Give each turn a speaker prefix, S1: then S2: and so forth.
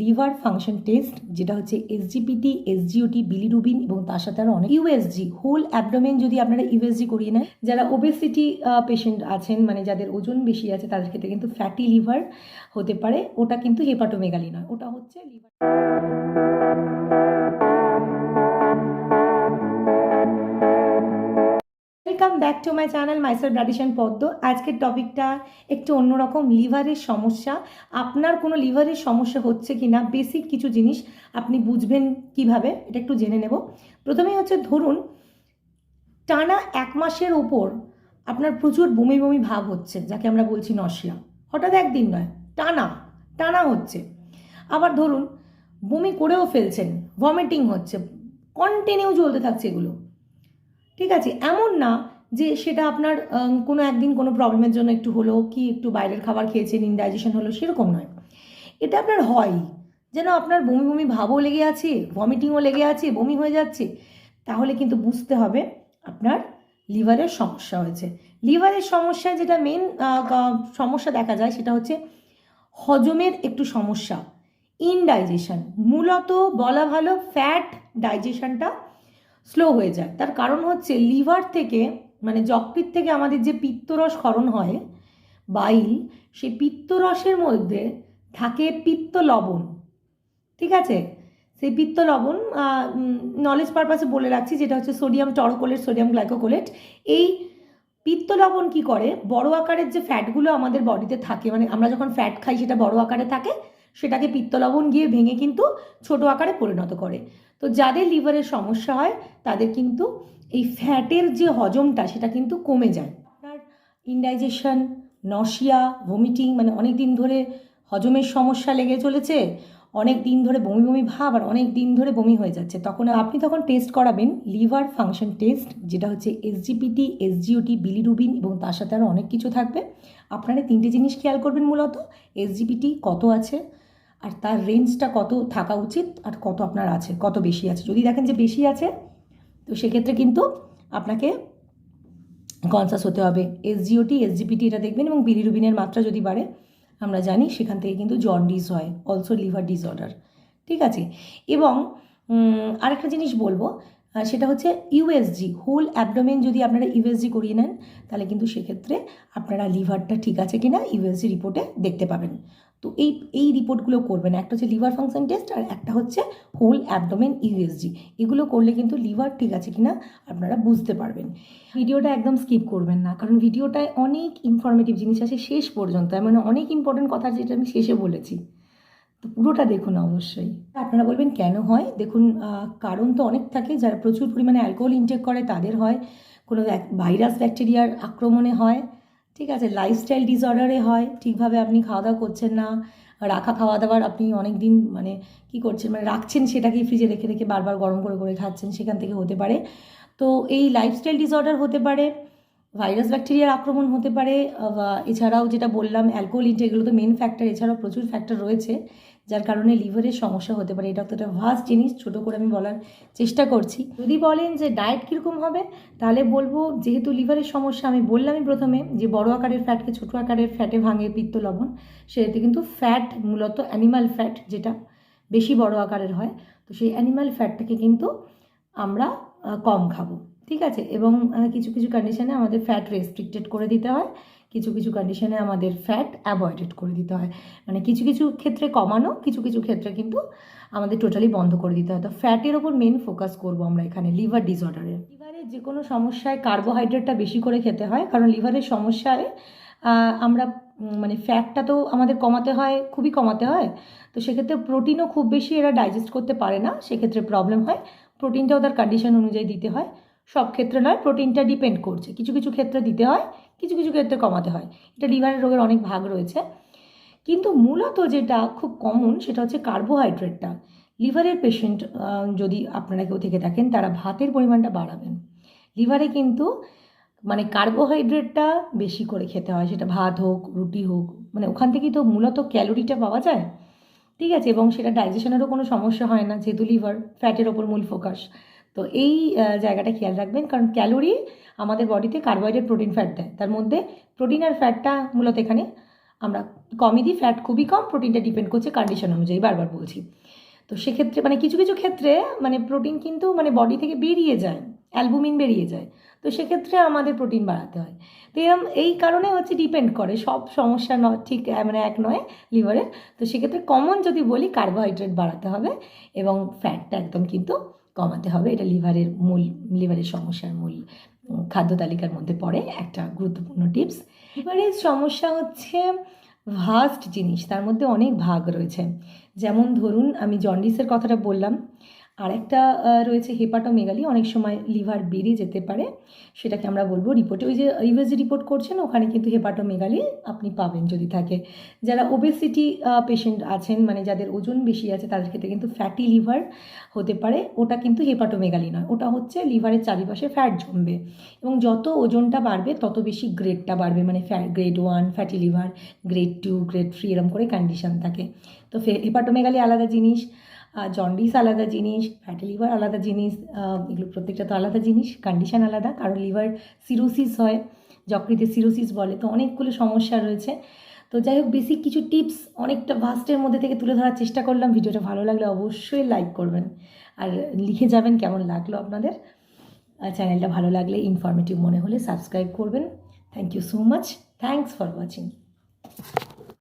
S1: Liver function test, যেটা হচ্ছে SGPT SGOT bilirubin এবং তার সাথে আরও অনেক ইউএসজি হোল অ্যাবডোমেন যদি আপনারা ইউএসজি করিয়ে নেন। যারা ওবেসিটি পেশেন্ট আছেন মানে যাদের ওজন বেশি আছে, তাদের ক্ষেত্রে কিন্তু ফ্যাটি লিভার হতে পারে। ওটা কিন্তু হেপাটোমেগালি নয়, ওটা হচ্ছে liver welcome back to my channel myself ব্রাডিশন পদ্ম আজকের টপিকটা একটু অন্যরকম লিভারের সমস্যা। আপনার কোনো লিভারের সমস্যা হচ্ছে কি না বেসিক কিছু জিনিস আপনি বুঝবেন কীভাবে, এটা একটু জেনে নেব। প্রথমেই হচ্ছে ধরুন, টানা এক মাসের ওপর আপনার প্রচুর বমি বমি ভাব হচ্ছে, যাকে আমরা বলছি নশিয়া হঠাৎ একদিন নয়, টানা টানা হচ্ছে। আবার ধরুন, বমি করেও ফেলছেন ভমিটিং হচ্ছে কন্টিনিউ চলতে থাকছে এগুলো। ঠিক আছে? এমন না যে সেটা আপনার কোনো একদিন কোনো প্রবলেমের জন্য একটু হলো কি একটু বাইরের খাবার খেয়েছেন ইনডাইজেশন হলো, সেরকম নয়। এটা আপনার হয়। যেন আপনার বমি বমি ভাবও লেগে আছে ভমিটিংও লেগে আছে, বমি হয়ে যাচ্ছে, তাহলে কিন্তু বুঝতে হবে আপনার লিভারের সমস্যা হয়েছে। লিভারের সমস্যায় যেটা মেন সমস্যা দেখা যায় সেটা হচ্ছে হজমের একটু সমস্যা ইনডাইজেশন মূলত বলা ভালো ফ্যাট ডাইজেশনটা স্লো হয়ে যায়। তার কারণ হচ্ছে লিভার থেকে মানে যকৃত থেকে আমাদের যে পিত্তরস ক্ষরণ হয়, বাইল সেই পিত্তরসের মধ্যে থাকে পিত্ত লবণ ঠিক আছে? সেই পিত্ত লবণ নলেজ পারপাসে বলে রাখছি, যেটা হচ্ছে সোডিয়াম টরকোলেট সোডিয়াম গ্লাইকোকোলেট এই পিত্ত লবণ কী করে? বড় আকারের যে ফ্যাটগুলো আমাদের বডিতে থাকে মানে আমরা যখন ফ্যাট খাই, সেটা বড় আকারে থাকে। সেটাকে পিত্তলবণ গিয়ে ভেঙে কিন্তু ছোট আকারে পরিণত করে। তো যাদের লিভারের সমস্যা হয়, তাদের কিন্তু এই ফ্যাটের যে হজমটা, সেটা কিন্তু কমে যায়। আপনার ইনডাইজেশন নশিয়া ভমিটিং মানে অনেক দিন ধরে হজমের সমস্যা লেগে চলেছে অনেক দিন ধরে বমি বমি ভাব আর অনেক দিন ধরে বমি হয়ে যাচ্ছে। তখন আপনি তখন টেস্ট করাবেন লিভার ফাংশন টেস্ট যেটা হচ্ছে এসজিপিটি এসজিওটি বিলিরুবিন এবং তার সাথে আরও অনেক কিছু থাকবে। আপনারা তিনটে জিনিস খেয়াল করবেন মূলত এসজিপিটি কত আছে আর তার রেঞ্জটা কত থাকা উচিত আর কত আপনার আছে, কত বেশি আছে। যদি দেখেন যে বেশি আছে, তো সেক্ষেত্রে কিন্তু আপনাকে কনসাস হতে হবে। এসজিওটি এসজিপিটি এটা দেখবেন এবং বিলিরুবিনের মাত্রা যদি বাড়ে আমরা জানি সেখান থেকে কিন্তু জন্ডিস হয় অলসো লিভার ডিসঅর্ডার ঠিক আছে? এবং আরেকটা জিনিস বলব সেটা হচ্ছে ইউএসজি হোল অ্যাবডোমেন যদি আপনারা ইউএসজি করিয়ে নেন, তাহলে কিন্তু সেক্ষেত্রে আপনারা লিভারটা ঠিক আছে কিনা ইউএসজি রিপোর্টে দেখতে পাবেন। তো এই এই রিপোর্টগুলো করবেন একটা হচ্ছে লিভার ফাংশন টেস্ট আর একটা হচ্ছে হোল অ্যাবডোমেন ইউএসজি এগুলো করলে কিন্তু লিভার ঠিক আছে কিনা আপনারা বুঝতে পারবেন। ভিডিওটা একদম স্কিপ করবেন না, কারণ ভিডিওটায় অনেক ইনফরমেটিভ জিনিস আছে শেষ পর্যন্ত। মানে অনেক ইম্পর্টেন্ট কথা যেটা আমি শেষে বলেছি। তো পুরোটা দেখুন অবশ্যই। আপনারা বলবেন, কেন হয়? দেখুন কারণ তো অনেক থাকে, যারা প্রচুর পরিমাণে অ্যালকোহল ইনটেক করে, তাদের হয়। কোনো ভাইরাস ব্যাকটেরিয়ার আক্রমণে হয়। ঠিক আছে লাইফস্টাইল ডিসঅর্ডারে হয়, ঠিকভাবে আপনি খাওয়া দাওয়া করছেন না, রাখা খাওয়া দাওয়ার আপনি অনেক দিন মানে কি করছেন মানে রাখছেন সেটাকেই ফ্রিজে রেখে রেখে বারবার গরম করে করে খাচ্ছেন, সেখান থেকে হতে পারে। তো এই লাইফস্টাইল ডিসঅর্ডার হতে পারে ভাইরাস ব্যাকটেরিয়ার আক্রমণ হতে পারে এছাড়াও যেটা বললাম অ্যালকোহল ইনটেক এগুলো তো মেন ফ্যাক্টর এছাড়াও প্রচুর ফ্যাক্টর রয়েছে, যার কারণে লিভারের সমস্যা হতে পারে। এটা একটা ভাস্ট জিনিস, ছোটো করে আমি বলার চেষ্টা করছি। যদি বলেন যে ডায়েট কীরকম হবে, তাহলে বলব যেহেতু লিভারের সমস্যা, আমি বললামই প্রথমে যে বড় আকারের ফ্যাটকে ছোটো আকারের ফ্যাটে ভাঙে পিত্ত লবণ, সেটাতে কিন্তু ফ্যাট মূলত অ্যানিমাল ফ্যাট যেটা বেশি বড় আকারের হয়, তো সেই অ্যানিমাল ফ্যাটটাকে কিন্তু আমরা কম খাব, ঠিক আছে? এবং কিছু কিছু কন্ডিশনে আমাদের ফ্যাট রেস্ট্রিক্টেড করে দিতে হয়, কিছু কিছু কন্ডিশনে আমাদের ফ্যাট অ্যাভয়েডেড করে দিতে হয়। মানে কিছু কিছু ক্ষেত্রে কমানো, কিছু কিছু ক্ষেত্রে কিন্তু আমাদের টোটালি বন্ধ করে দিতে হয়। তো ফ্যাটের ওপর মেন ফোকাস করব আমরা এখানে লিভার ডিসঅর্ডারে লিভারের যে কোনো সমস্যায় কার্বোহাইড্রেটটা বেশি করে খেতে হয়, কারণ লিভারের সমস্যায় আমরা মানে ফ্যাটটা তো আমাদের কমাতে হয়, খুবই কমাতে হয়। তো সেক্ষেত্রে প্রোটিনও খুব বেশি এরা ডাইজেস্ট করতে পারে না, সেক্ষেত্রে প্রবলেম হয়। প্রোটিনটাও তার কন্ডিশন অনুযায়ী দিতে হয়। সব ক্ষেত্রে নয়, প্রোটিনটা ডিপেন্ড করছে। কিছু কিছু ক্ষেত্রে দিতে হয়, কিছু কিছু ক্ষেত্রে কমাতে হয়। এটা লিভারের রোগের অনেক ভাগ রয়েছে। কিন্তু মূলত যেটা খুব কমন সেটা হচ্ছে কার্বোহাইড্রেটটা লিভারের পেশেন্ট যদি আপনারা কেউ থেকে থাকেন, তারা ভাতের পরিমাণটা বাড়াবেন। লিভারে কিন্তু মানে কার্বোহাইড্রেটটা বেশি করে খেতে হয়। সেটা ভাত হোক, রুটি হোক মানে ওখান থেকেই তো মূলত ক্যালোরিটা পাওয়া যায়। ঠিক আছে, এবং সেটা ডাইজেশনেরও কোনো সমস্যা হয় না, যেহেতু লিভার ফ্যাটের ওপর মূল ফোকাস তো এই জায়গাটা খেয়াল রাখবেন, কারণ ক্যালোরি আমাদের বডিতে কার্বোহাইড্রেট প্রোটিন ফ্যাট দেয়। তার মধ্যে প্রোটিন আর ফ্যাটটা মূলত এখানে আমরা কমই দিই ফ্যাট খুবই কম প্রোটিনটা ডিপেন্ড করছে কন্ডিশন অনুযায়ী বারবার বলছি। তো সেক্ষেত্রে মানে কিছু কিছু ক্ষেত্রে মানে প্রোটিন কিন্তু মানে বডি থেকে বেরিয়ে যায়। অ্যালবুমিন বেরিয়ে যায়। তো সেক্ষেত্রে আমাদের প্রোটিন বাড়াতে হয়। তো এরম, এই কারণে হচ্ছে ডিপেন্ড করে, সব সমস্যা ন ঠিক মানে এক নয় লিভারের তো সেক্ষেত্রে কমন যদি বলি কার্বোহাইড্রেট বাড়াতে হবে এবং ফ্যাটটা একদম কিন্তু কমাতে হবে। এটা লিভারের মূল লিভারের সমস্যার মূল খাদ্য তালিকার মধ্যে পড়ে একটা গুরুত্বপূর্ণ টিপস লিভারের সমস্যা হচ্ছে ভাস্ট জিনিস, তার মধ্যে অনেক ভাগ রয়েছে। যেমন ধরুন, আমি জন্ডিসের কথাটা বললাম। আরেকটা রয়েছে হেপাটোমেগালি অনেক সময় লিভার বেড়ে যেতে পারে। সেটাকে আমরা বলব রিপোর্টে ওই যে ইউএসজি রিপোর্ট করছেন, ওখানে কিন্তু হেপাটোমেগালি আপনি পাবেন যদি থাকে। যারা ওবেসিটি পেশেন্ট আছেন মানে যাদের ওজন বেশি আছে, তাদের ক্ষেত্রে কিন্তু ফ্যাটি লিভার হতে পারে। ওটা কিন্তু হেপাটোমেগালি নয়। ওটা হচ্ছে লিভারের চারিপাশে ফ্যাট জমবে। এবং যত ওজনটা বাড়বে, তত বেশি গ্রেডটা বাড়বে। মানে fat grade one fatty liver grade two grade three এরকম করে কন্ডিশন থাকে। তো হেপাটোমেগালি আলাদা জিনিস। জন্ডিস আলাদা জিনিস ফ্যাটি লিভার আলাদা জিনিস এগুলো প্রত্যেকটা তো আলাদা জিনিস কন্ডিশন আলাদা, কারণ লিভার সিরোসিস হয় যকৃতে সিরোসিস বলে, তো অনেকগুলো সমস্যা রয়েছে। তো যাই হোক বেসিক কিছু টিপস অনেকটা ভাস্টের মধ্যে থেকে তুলে ধরার চেষ্টা করলাম। ভিডিওটা ভালো লাগলে অবশ্যই লাইক করবেন। আর লিখে যাবেন কেমন লাগল আপনাদের। আর চ্যানেলটা ভালো লাগলে ইনফরমেটিভ মনে হলে সাবস্ক্রাইব করবেন। Thank you so much thanks for watching